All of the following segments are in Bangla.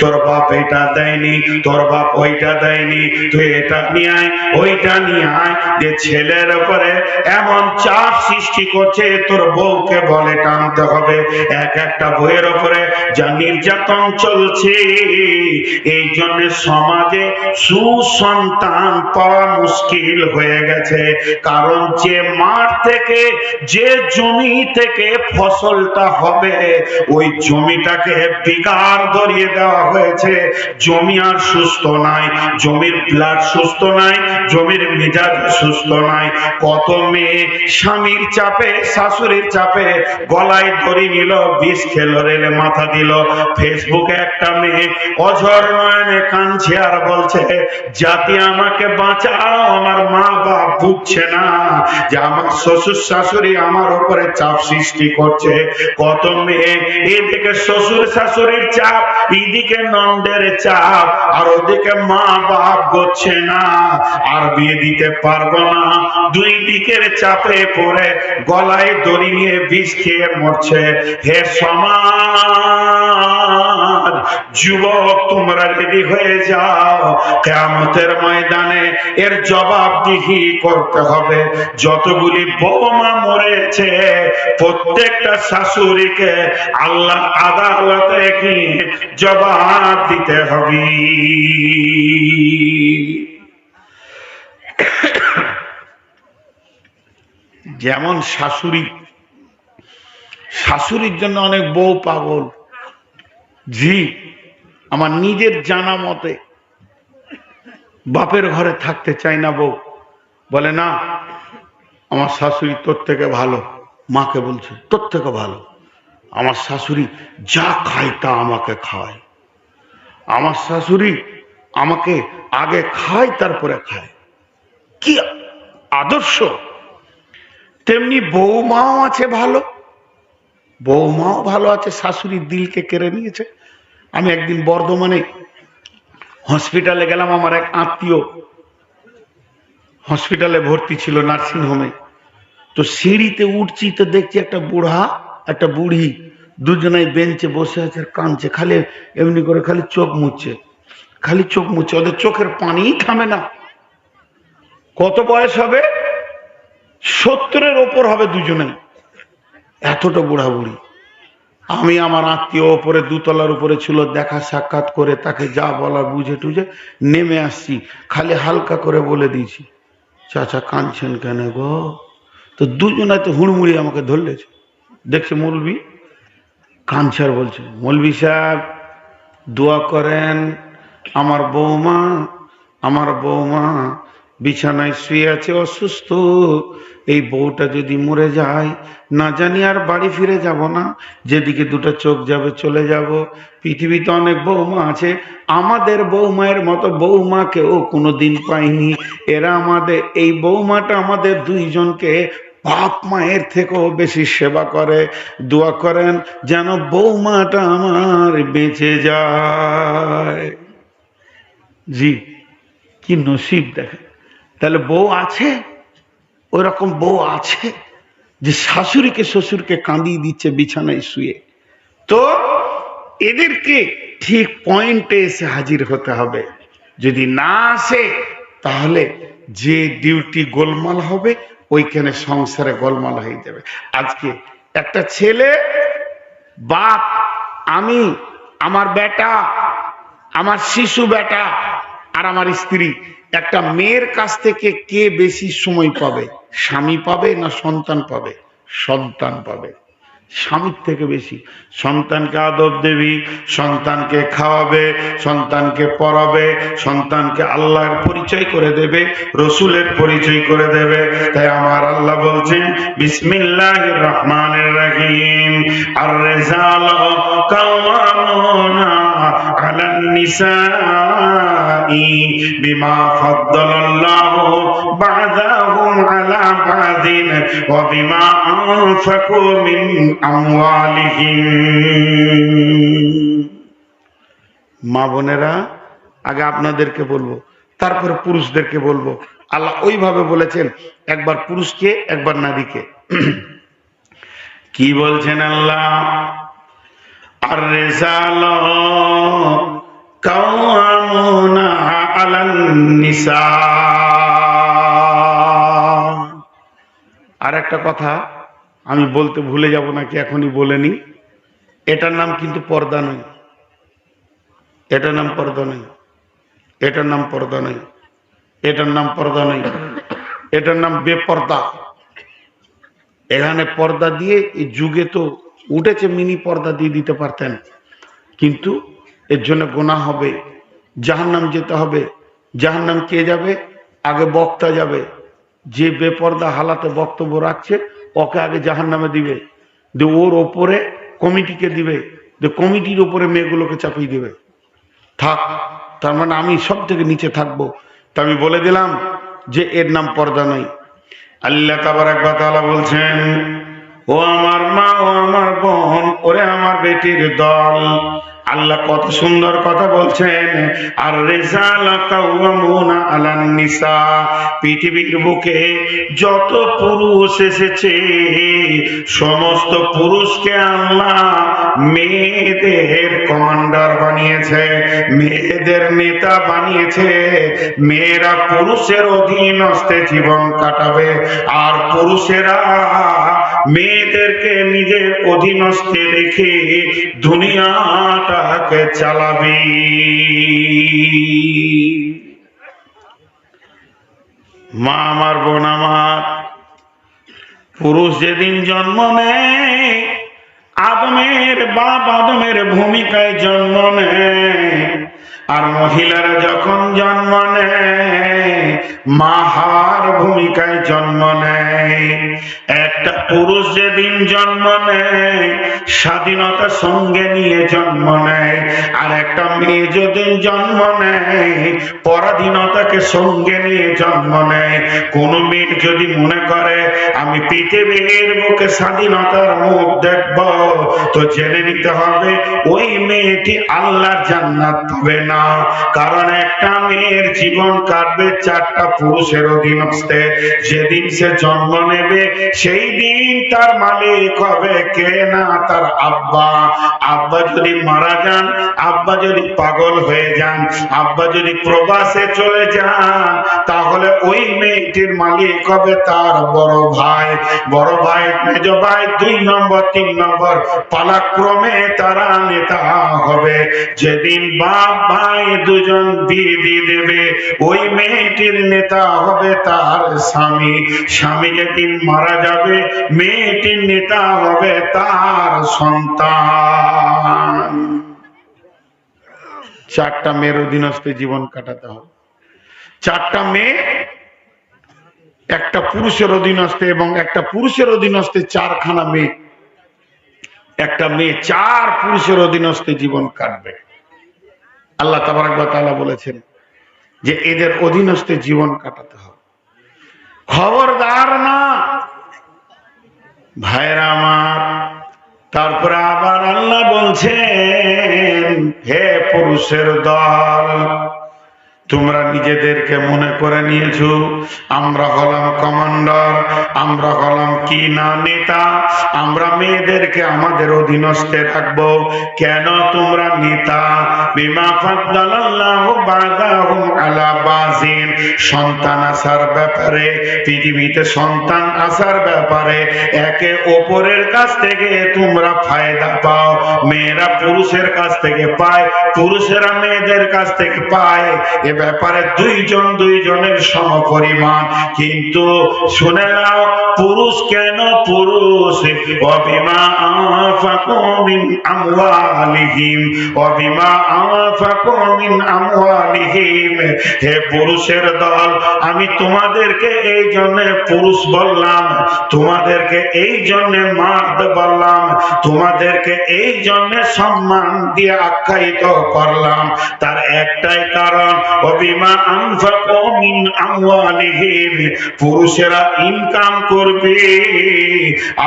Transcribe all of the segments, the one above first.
তোর বাপ এটা দেয়নি, তোর বাপ ওইটা দেয়নি, তুই এটা নিয়ে আয়, ওইটা নিয়ে আয়। যে ছেলের উপরে এমন চাপ সৃষ্টি করছে, তোর বউকে বলে টানতে হবে। এক একটা বইয়ের উপরে যা নির্যাতন চলছে, এই জন্য সমাজে সুসন্তান পাওয়া মুশকিল হয়ে গেছে। কারণ যে মাঠ থেকে, যে জমি থেকে ফসলটা হবে, ওই জমিটাকে বিকার ধরিয়ে দেওয়া হয়েছে। জমি আর সুস্থ নাই, জমির ব্লাড সুস্থ নাই, জমির মেজাজ সুস্থ নাই। কত মেয়ে স্বামীর চাপে, শাশুড়ির চাপে গলায় ধরে নিল, বিষ খেলো, রেলে মাথা দিল। ফেসবুকে একটা মেয়ে অঝর নয়নে কাঁদছে আর বলছে, জাতি আমাকে বাঁচাও, আমার মা বাপ বুঝছে না। যে আমার শ্বশুর শাশুড়ি আমার উপরে চাপ সৃষ্টি করছে। কত মেয়ে এদিকে শ্বশুর শাশুড়ির চাপ, এদিকে নন্দের চাপ, আর ওদিকে মা বাপ করছে না। আর বিয়ে দিতে পারব না। দুই দিকের চাপে পড়ে গলায় দড়ি নিয়ে বিষ খেয়ে মরছে। হে সমাজ, যুবক, তোমরা রেডি হয়ে যাও। কেমতের ময়দানে এর জবাবদিহি করতে হবে। যতগুলি বৌমা মরেছে, প্রত্যেকটা শাশুড়িকে আল্লাহ আদালতে কি জবাব দিতে হবে। যেমন শাশুড়ি, শাশুড়ির জন্য অনেক বউ পাগল। জি আমার নিজের জানা মতে বাপের ঘরে থাকতে চাই না বউ। বলে, না, আমার শাশুড়ি তোর থেকে ভালো। মাকে বলছে, তোর থেকে ভালো। আমার শাশুড়ি যা খায় তা আমাকে খাওয়ায়। আমার শাশুড়ি আমাকে আগে খায়, তারপরে খায়। কি আদর্শ! তেমনি বৌমাও আছে ভালো। বৌমাও ভালো আছে শাশুড়ির দিলকে কেড়ে নিয়েছে। আমি একদিন বর্ধমানে হসপিটালে গেলাম, আমার এক আত্মীয় হসপিটালে ভর্তি ছিল নার্সিংহোমে। তো সিঁড়িতে উঠছি, তো দেখছি একটা বুড়া, একটা বুড়ি দুজনাই বেঞ্চে বসে আছে কাঁদছে, খালি এমনি করে খালি চোখ মুছছে। খালি চোখ মুছছে, ওদের চোখের পানি থামে না। কত বয়স হবে? সত্তরের ওপর হবে দুজনে এতটা বুড়া বুড়ি আমি আমার আত্মীয় ওপরে, দুতলার উপরে ছিল, দেখা সাক্ষাৎ করে তাকে যা বলা বুঝে টুঝে নেমে আসছি। খালি হালকা করে বলে দিয়েছি, চাচা কাঁদছেন কেন গো? তো দুজনায় তো হুড়মুড়ি আমাকে ধরলেছে। দেখছে মৌলবি কাঞ্চার বলছে মৌলবি সাহেব দোয়া করেন, আমার বৌমা আমার বৌমা বিছানায় শুয়ে আছে, অসুস্থ। এই বউটা যদি মরে যায়, না জানি আর বাড়ি ফিরে যাব না। যেদিকে দুটো চোখ যাবে, চলে যাব। পৃথিবীতে অনেক বৌমা আছে। আমাদের বৌমায়ের মতো বৌমা কেউ কোনোদিন পাইনি। এরা আমাদের, এই বৌমাটা আমাদের দুইজনকে বাপ মায়ের থেকেও বেশি সেবা করে, দোয়া করেন যেন বৌমাটা আমার বেঁচে যায়। জি, কি নসিব দেখেন। তাহলে বউ আছে? ওই রকম বউ আছে যে শাশুড়িকে, শ্বশুরকে কাঁদিয়ে দিচ্ছে বিছানায় শুয়ে। তো এদেরকে ঠিক পয়েন্টে এসে হাজির হতে হবে। যদি না আসে, তাহলে যে ডিউটি গোলমাল হবে, ওইখানে সংসারে গোলমাল হয়ে যাবে। আজকে একটা ছেলে, বাপ, আমি, আমার বেটা, আমার শিশু বেটা আর আমার স্ত্রী, একটা মেয়ের কাছ থেকে কে বেশি সময় পাবে? স্বামী পাবে না সন্তান পাবে? সন্তান পাবে। স্বামীর থেকে বেশি। সন্তানকে আদব দেবী, সন্তানকে খাওয়াবে, সন্তানকে পড়াবে, সন্তানকে আল্লাহর পরিচয় করে দেবে, রসুলের পরিচয় করে দেবে। তাই আমার আল্লাহ বলছেন বিসমিল্লাহ রহমানের রাহিম। আর রেজাল কাওয়ামুনা আলান মা বোনেরা, আগে আপনাদেরকে বলব, তারপরে পুরুষদেরকে বলব। আল্লাহ ওইভাবে বলেছেন, একবার পুরুষকে, একবার নারীকে। কি বলছেন আল্লাহ? আর রেজাল আর একটা কথা, আমি বলতে ভুলে যাব নাকি এখনই বলে নি এটার নাম কিন্তু পর্দা নয়। এটার নাম পর্দা নয়। এটার নাম পর্দা নয়। এটার নাম পর্দা নয়। এটার নাম বেপর্দা। এখানে পর্দা দিয়ে যুগে তো উঠেছে, মিনি পর্দা দিয়ে দিতে পারতেন। কিন্তু এর জন্য গোনা হবে, জাহান্নাম যেতে হবে। জাহান্নাম কে যাবে? আগে বক্তা যাবে। যে বেপর্দা হালাতে বক্তব্য রাখছে, ওকে আগে জাহান্নামে দিবে। যে ওর ওপরে কমিটিকে দিবে, যে কমিটির ওপরে মেয়েগুলোকে চাপিয়ে দিবে। থাক, তার মানে আমি সব থেকে নিচে থাকব। তা আমি বলে দিলাম যে এর নাম পর্দা নয়। আল্লাহ তাবার এক তালা বলছেন, ও আমার মা, ও আমার বোন, ওরে আমার বেটির দল আল্লাহ কত সুন্দর কথা বলছেন আর নিসা পৃথিবীর বুকে যত পুরুষ এসেছে, সমস্ত পুরুষকে আল্লাহ মেয়েদের কমান্ডার বানিয়েছে, মেয়েদের নেতা বানিয়েছে, মেয়েরা পুরুষের অধীনস্থে জীবন কাটাবে, আর পুরুষেরা মেয়েদেরকে নিজের অধীনস্থে রেখে দুনিয়াটাকে চালাবি। মা আমার বোন আমার, পুরুষ যেদিন জন্ম নেয়, আদমের বাপ আদমের ভূমিকায় জন্ম নেয়। আর মহিলারা যখন জন্ম মাহার ভূমিকায় জন্ম একটা পুরুষ যেদিন জন্ম স্বাধীনতা সঙ্গে নিয়ে জন্ম নেয়। আর একটা মেয়ে যেদিন জন্ম নেয়, পরাধীনতাকে সঙ্গে নিয়ে জন্ম নেয়। কোন মেয়ে যদি মনে করে, আমি পৃথিবীর বুকে স্বাধীনতার মুখ দেখব, তো জেনে নিতে হবে, ওই মেয়েটি আল্লাহর জান্নাত পাবে না। কারণ একটা মেয়ের জীবন কাটবে চারটা পুরুষের অধীনস্থে। যেদিন সে জন্ম নেবে, সেই দিন তার মালিক হবে কে না? তার আব্বা। আব্বা যদি মারা যান, আব্বা যদি পাগল হয়ে যান, আব্বা যদি প্রবাসে চলে যান, তাহলে ওই মেয়েটির মালিক হবে তার বড় ভাই। বড় ভাই, মেজ ভাই, দুই নম্বর, তিন নম্বর। পালাক্রমে তারা নেতা হবে। যেদিন বাপ ভাই দুজন বিয়ে দিয়ে দেবে। ওই মেয়েটির নেতা হবে তার স্বামী। স্বামী যেদিন মারা যাবে? মেয়েটির নেতা হবে তার সন্তান। চারটা মেয়ের অধীনস্থে জীবন কাটাতে হবে। চারটা মেয়ে একটা পুরুষের অধীনস্থে এবং একটা পুরুষের অধীনস্থে চারখানা মেয়ে। একটা মেয়ে চার পুরুষের অধীনস্থে জীবন কাটবে। আল্লাহ তালা বলেছেন যে এদের অধীনস্থে জীবন কাটাতে হবে। খবরদার না। ভাইরা আমার, তারপরে আবার আল্লাহ বলছেন, হে পুরুষের দল তোমরা নিজেদেরকে মনে করে নিয়েছো। আমরা হলাম কমান্ডার, আমরা হলাম কি না নেতা, আমরা মেয়েদেরকে আমাদের অধীনস্থে রাখব। কেন তোমরা নেতা? বিমা আলা সন্তান আসার ব্যাপারে, পৃথিবীতে সন্তান আসার ব্যাপারে একে অপরের কাছ থেকে তোমরা ফায়দা পাও। মেয়েরা পুরুষের কাছ থেকে পায়, পুরুষেরা মেয়েদের কাছ থেকে পায়। ব্যাপারে দুইজন দুইজনের সম পরিমাণ কিন্তু শুনে নাও, পুরুষ কেন পুরুষ? হে পুরুষের দল, আমি তোমাদেরকে এই জন্য পুরুষ বললাম, তোমাদেরকে এই জন্য মার্দ বললাম, তোমাদেরকে এই জন্য সম্মান দিয়ে আখ্যায়িত করলাম। তার একটাই কারণ পুরুষেরা ইনকাম করবে,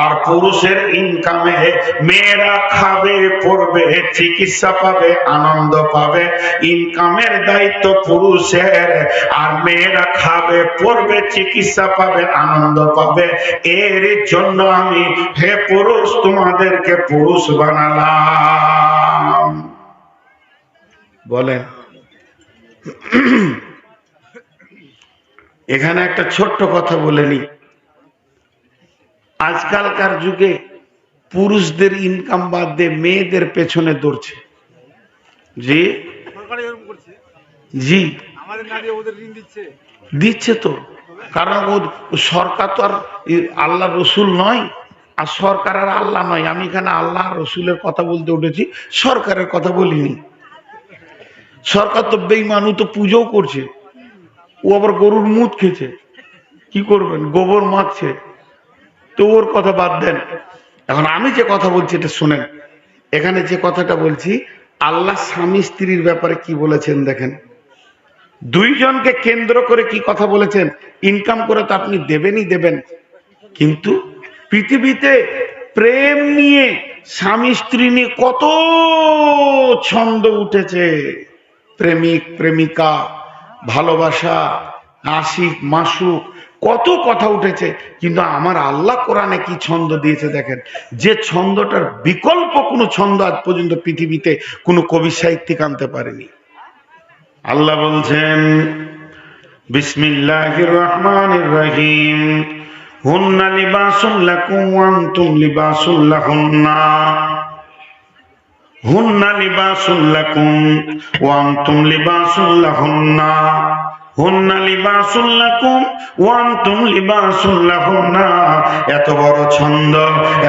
আর পুরুষের ইনকামে মেয়েরা খাবে, পড়বে, চিকিৎসা পাবে, আনন্দ পাবে। ইনকামের দায়িত্ব পুরুষের, আর মেয়েরা খাবে, পড়বে, চিকিৎসা পাবে, আনন্দ পাবে। এর জন্য আমি হে পুরুষ, তোমাদেরকে পুরুষ বানালাম। বলেন এখানে একটা ছোট্ট কথা বলে নি। আজকালকার যুগে পুরুষদের ইনকাম বাদ দিয়ে মেয়েদের পেছনে দৌড়ছে। জি? জি। ওদের দিচ্ছে। তো। কারণ সরকার তো আর আল্লাহ রসুল নয় আর সরকার আর আল্লাহ নয়। আমি এখানে আল্লাহ রসুলের কথা বলতে উঠেছি সরকারের কথা বলিনি। সরকার তো বেইমান তো পুজোও করছে। ও আবার গরুর মুখ খেছে কি করবেন? গোবর মাখছে। তো ওর কথা বাদ দেন। এখন আমি যে কথা বলছি এটা শোনেন। এখানে যে কথাটা বলছি, আল্লাহ স্বামী স্ত্রীর ব্যাপারে কি বলেছেন দেখেন। দুইজনকে কেন্দ্র করে কি কথা বলেছেন? ইনকাম করে তো আপনি দেবেনই দেবেন। কিন্তু পৃথিবীতে প্রেম নিয়ে স্বামী স্ত্রী নিয়ে কত ছন্দ উঠেছে। প্রেমিক, প্রেমিকা, ভালোবাসা আশিক মাসুক, কত কথা উঠেছে। কিন্তু আমার আল্লাহ কোরআনে কি ছন্দ দিয়েছে দেখেন। যে ছন্দটার বিকল্প কোনো ছন্দ আজ পর্যন্ত পৃথিবীতে কোনো কবি সাহিত্যিক আনতে পারেনি। আল্লাহ বলছেন, বিসমিল্লাহির রহমানির রহিম। হুন্না লিবাসুল লাকুম ওয়া আনতুম লিবাসুল লাহুন্না। হুন্না লিবাসুল লাকুম ওয়া আনতুম লিবাসুল হুন্না লিবাসুল লাকুম ওয়া আনতুম লিবাসুল এত বড় ছন্দ,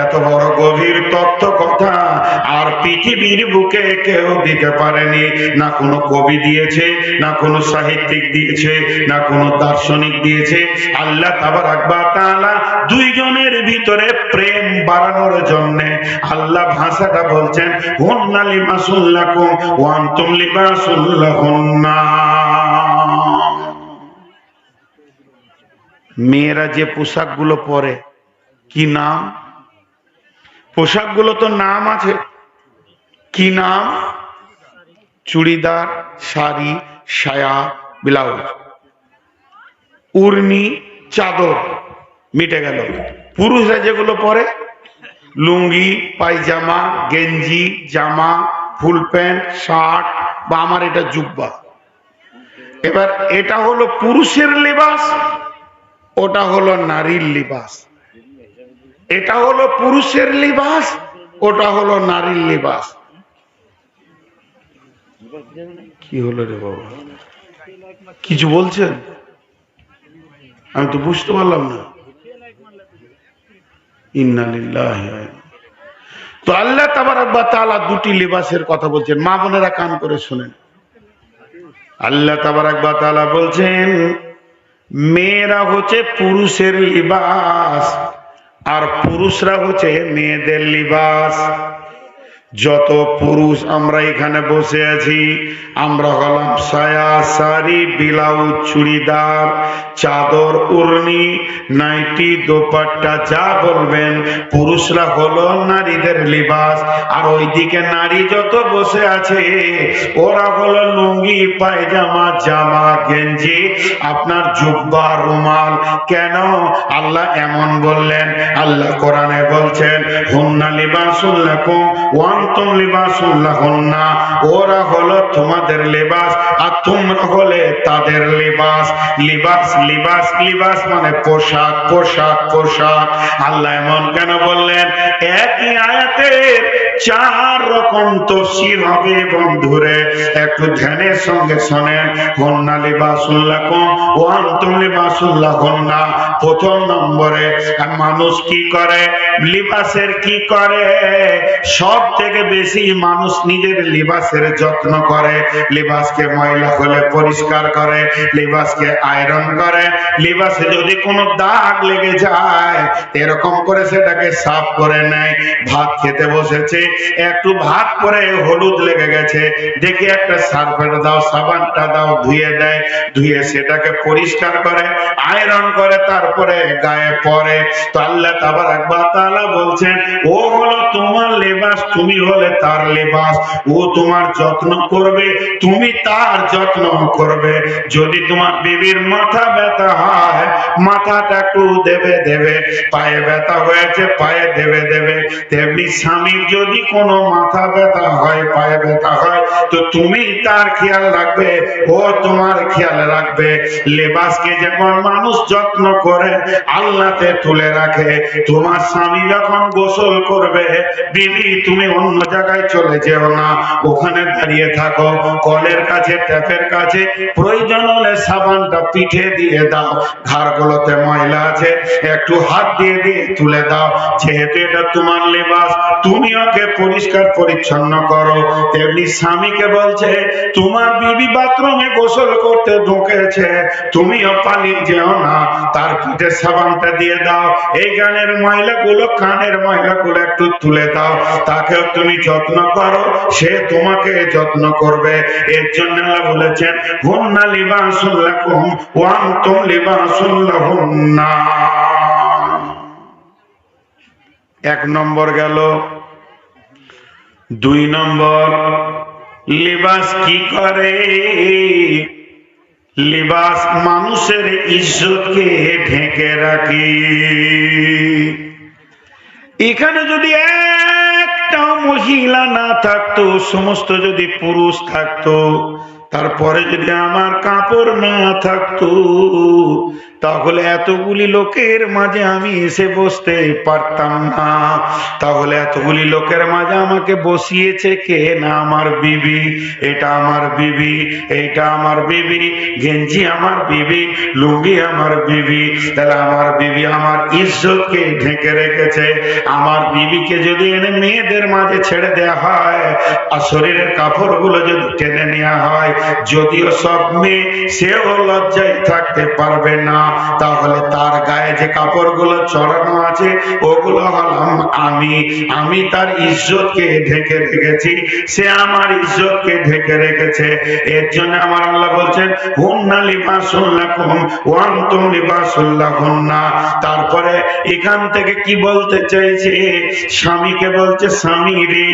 এত বড় গভীর তত্ত্ব কথা আর পৃথিবীর বুকে কেউ দিতে পারেনি। না কোনো কবি দিয়েছে, না কোনো সাহিত্যিক দিয়েছে, না কোনো দার্শনিক দিয়েছে। আল্লাহ তাবারাক ওয়া তাআলা দুইজনের ভিতরে প্রেম বাড়ানোর জন্য আল্লাহ ভাষাটা বলছেন, হুন্না লিবাসুল লাকুম ওয়া আনতুম মেয়েরা যে পোশাকগুলো পরে, কি নাম? পোশাকগুলো তো নাম আছে। কি নাম? চুড়িদার, শাড়ি, সায়া, ব্লাউজ। উর্নি, চাদর, মিটে গেল। পুরুষরা যেগুলো পরে লুঙ্গি, পায়জামা, গেঞ্জি, জামা, ফুল প্যান্ট, শার্ট বা আমার এটা জুব্বা। এবার এটা হলো পুরুষের লেবাস, ওটা হলো নারীর লিবাস। এটা হলো পুরুষের লিবাস, ওটা হলো নারীর লিবাস। কি হলো রে বাবা? কিছু বলছেন? আমি তো বুঝতে পারলাম না। তো আল্লাহ তাবারাক তাআলা দুটি লিবাসের কথা বলছেন। মা বোনেরা কান করে শোনেন। আল্লাহ তাবারাক ওয়া তাআলা বলছেন, মেয়েরা হচ্ছে পুরুষের লিবাস আর পুরুষরা হচ্ছে মেয়েদের লিবাস। যত পুরুষ আমরা এখানে বসে আছি, আমরা হলাম সায়া শাড়ি ব্লাউজ, চুড়িদার, চাদর উর্নি নাইটি, দোপাট্টা, যা বলবেন। পুরুষরা হলো নারীদের লিবাস, আর ওইদিকে নারী যত বসে আছে, ওরা হলো লুঙ্গি, পায়জামা, জামা, গেঞ্জি। আপনার জুব্বা, রুমাল, কেন? আল্লাহ এমন বললেন, আল্লাহ কোরআনে বলছেন, হুন্না লিবাসুল্লাকুম ওয়ান্তুম লিবাসুল্লাহুন্না ওরা হলো তোমাদের লিবাস, আর তোমরা হলে তাদের লিবাস। লিবাস লিবাস লিবাস মানে পোশাক পোশাক পোশাক। আল্লাহ এমন কেন বললেন? একই আয়াতের চার রকম তফসির হবে বন্ধুরে। একটু ধ্যানের সঙ্গে শোনেন হন্না লিবাসুল্লাকুম ওয়ান্তুম লিবাসুল্লাহুন্না প্রথম নম্বরে মানুষ কি করে? লিবাসের কি করে? সব থেকে বেশি মানুষ নিজের লিবাসের যত্ন করে। লিবাসকে ময়লা হলে পরিষ্কার করে, লিবাসকে আয়রন করে। লিবাসে যদি কোনো দাগ লেগে যায়, এরকম করে সেটাকে সাফ করে নেয়। ভাত খেতে বসেছে একটু ভাত পরে হলুদ লেগে গেছে। দেখি একটা সার্ফের দাও, সাবানটা দাও, ধুয়ে দেয়, ধুয়ে সেটাকে পরিষ্কার করে, আয়রন করে, তারপরে গায়ে পরে। তো আল্লাহ তাবার একবার তাআলা বলছেন, ও হলো তোমার লেবাস তুমি হলে তার লেবাস। ও তোমার যত্ন করবে, তুমি তার যত্ন করবে। যদি তোমার বিবির মাথা ব্যথা হয়, মাথাটা একটু দেবে দেবে। পায়ে ব্যথা হয়েছে, পায়ে দেবে দেবে। তেমনি স্বামীর যদি কোনো মাথা ব্যথা হয়, পায়ে ব্যথা হয়, তো তুমি তার খেয়াল রাখবে, ও তোমার খেয়াল রাখবে। লেবাসকে যেমন মানুষ যত্ন করে আল্লাহতে তুলে রাখে। তোমার স্বামী যখন গোসল করবে, বিবি, তুমি অন্য জায়গায় চলে যেও না, ওখানে দাঁড়িয়ে থাকো, কলের কাছে, ট্যাপের কাছে, প্রয়োজন হলে সাবানটা পিঠে দিয়ে দাও। ঘাড়গুলোতে ময়লা আছে, একটু হাত দিয়ে দিয়ে তুলে দাও। যেহেতু এটা তোমার লেবাস তুমি ওকে পরিষ্কার পরিচ্ছন্ন করো। তেমনি স্বামীকে বলছে, তোমার বিবি বাথরুমে গোসল করতে ঢুকেছে। তুমিও পালিয়ে যেও না। তার পিঠে সাবানটা দিয়ে দাও। এই গানের ময়লাগুলো, কানের ময়লাগুলো একটু তুলে দাও। তাকেও তুমি যত্ন করো। সে তোমাকে যত্ন করবে। এর জন্য আল্লাহ বলেছেন, হুন্না লিবাসুল লাকুম, ওয়া আনতুম লিবাসুল লাহুন্না। এক নম্বর গেল দুই নম্বর, লিবাস কি করে? লিবাস মানুষের ইজ্জতকে ঢেকে রাখে। এখানে যদি একটা মহিলা না থাকতো, সমস্ত যদি পুরুষ থাকতো, তারপরে যদি আমার কাপড় না থাকতো তাহলে এতগুলি লোকের মাঝে আমি এসে বসতে পারতাম না। তাহলে এতগুলি লোকের মাঝে আমাকে বসিয়েছে কে না আমার বিবি? এটা আমার বিবি, এইটা আমার বিবি, গেঞ্জি আমার বিবি, লুঙ্গি আমার বিবি। তাহলে আমার বিবি আমার ইজ্জতকে ঢেকে রেখেছে। আমার বিবিকে যদি এনে মেয়েদের মাঝে ছেড়ে দেওয়া হয়, আর শরীরের কাপড়গুলো যদি টেনে নেওয়া হয়, যদিও সব মেয়ে, সেও লজ্জায় থাকতে পারবে না। তাহলে তার গায়ে যে কাপড়গুলো চড়ানো আছে, ওগুলো হলাম আমি। আমি তার ইজ্জতকে ঢেকে রেখেছি, সে আমার ইজ্জতকে ঢেকে রেখেছে। এর জন্য আমার আল্লাহ বলছেন, হুন্না লিবাসুল্লাকুম ওয়ান্তুম লিবাসুল্লাহুন্না তারপরে এখান থেকে কি বলতে চাইছে? স্বামীকে বলছে, স্বামী রে,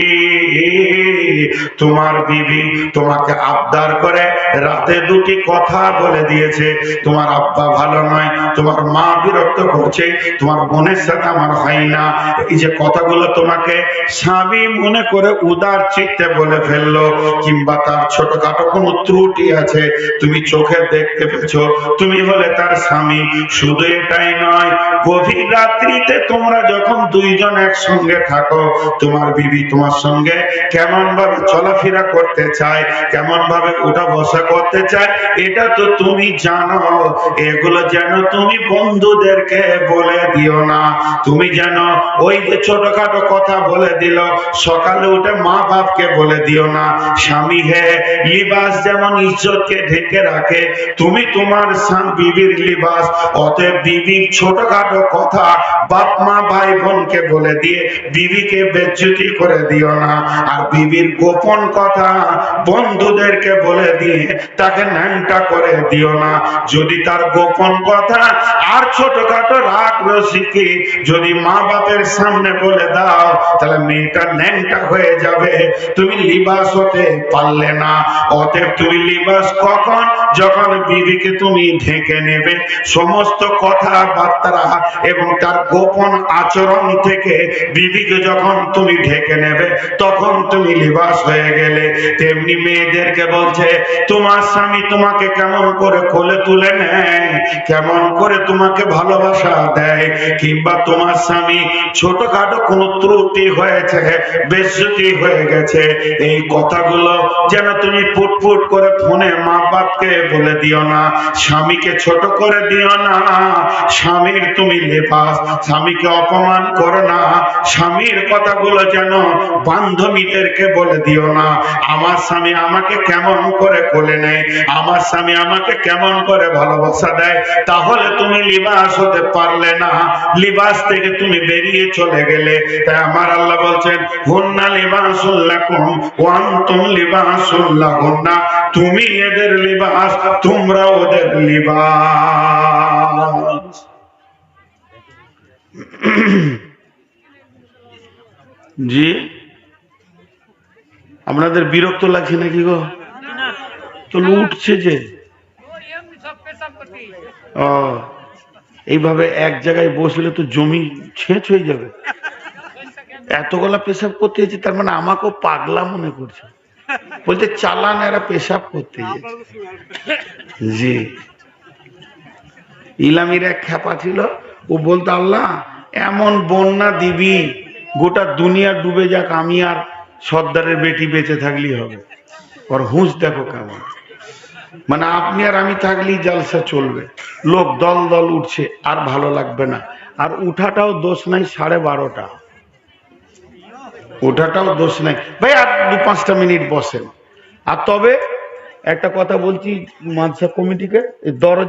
তোমার বিবি তোমাকে আবদার করে রাতে দুটি কথা বলে দিয়েছে। তোমার আব্বা ভালো নয়, তোমার মা বিরক্ত করছে, তোমার বোনের সাথে আমার হয় না। এই যে কথাগুলো তোমাকে স্বামী মনে করে উদার চিত্তে বলে ফেলল, কিংবা তার ছোটখাটো কোনো ত্রুটি আছে, তুমি চোখে দেখতে পেয়েছ, তুমি হলে তার স্বামী। শুধু এটাই নয়, গভীর রাত্রিতে তোমরা যখন দুইজন একসঙ্গে থাকো, তোমার বিবি তোমার সঙ্গে কেমন ভাবে চলাফেরা করতে চায় কেমন ভাবে উঠা বসা করতে চায়, এটা তো তুমি জানো। এগুলো যেন তুমি বন্ধুদেরকে বলে দিও না। তুমি যেন ওই যে ছোটখাটো কথা বলে দিল, সকালে উঠে মা বাপকে বলে দিও না। স্বামী হে, লিবাস যেমন ইজ্জতকে ঢেকে রাখে, তুমি তোমার স্বামী বিবির লিবাস, অতএব বিবির ছোটখাটো কথা বাপ, মা, ভাই, বোনকে বলে দিয়ে বিবিকে বেজ্জুতি করে দিও না। আর বিবির গোপন কথা বন্ধুদেরকে বলে দিয়ে তাকে ন্যাংটা করে দিও না। যদি তার গোপন কথা, আর ছোটখাটো রাগ রসিকি যদি মা বাপের সামনে বলে দাও, তাহলে মেয়েটা ন্যাংটা হয়ে যাবে। তুমি লিবাস হতে পারলে না। অতএব তুমি লিবাস কখন? যখন বিবিকে তুমি ঢেকে নেবে। সমস্ত কথাবার্তা এবং তার গোপন আচরণ থেকে বিবিকে যখন তুমি ঢেকে নেবে, তখন তুমি লিবাস হয়ে গেলে। তেমনি মেয়েদেরকে বলছে, তোমার স্বামী তোমাকে কেমন করে কোলে তুলে নেয়? কেমন করে তোমাকে ভালোবাসা দেয়, কিংবা তোমার স্বামী ছোটখাটো কোনো ত্রুটি হয়েছে, বেজ্জতি হয়ে গেছে, এই কথাগুলো যেন তুমি ফুটফুট করে ফোনে মা বাপকে বলে দিও না, স্বামীকে ছোট করে দিও না, স্বামীর তুমি লেপাস স্বামীকে অপমান করো না, স্বামীর কথাগুলো যেন বান্ধবীদেরকে বলে দিও না, আমার স্বামী আমাকে কেমন করে কোলে নেয়, আমার স্বামী আমাকে কেমন করে ভালোবাসা দেয় তাহলে তুমি লিবাস হতে পারলে না। লিবাস থেকে তুমি বেরিয়ে চলে গেলে। তাই আমার আল্লাহ বলছেন, হুন্না লিবাসুল্লাকুম ওয়ান্তুম লিবাসুল্লাহুন্না তুমি এদের লিবাস, তোমরা ওদের লিবাস। জি? আপনাদের বিরক্ত লাগছে নাকি গো? তো উঠছে যে। এইভাবে এক জায়গায় বসলে তো জমি ছেঁচ হয়ে যাবে। এতগুলা পেশাব করতে হয়েছে, তার মানে আমাকেও পাগলা মনে করছে। বলছে চালান এরা পেশাব করতে গেছে জি। ইলামির এক খ্যাপা ছিল, ও বলতো, আল্লাহ, এমন বন্যা দিবি, গোটা দুনিয়া ডুবে যাক, আমি আর সর্দারের বেটি বেঁচে থাকলেই হবে। ওর হুঁশ দেখো কেমন। মানে আপনি আর আমি থাকলেই জালসা চলবে। লোক দল দল উঠছে, আর ভালো লাগবে না। আর উঠাটাও দোষ নাই সাড়ে বারোটা। ওঠাটাও দোষ নাই। ভাই, আর দু পাঁচটা মিনিট বসেন। আর তবে একটা কথা বলছি মানসা কমিটিকে, দরজা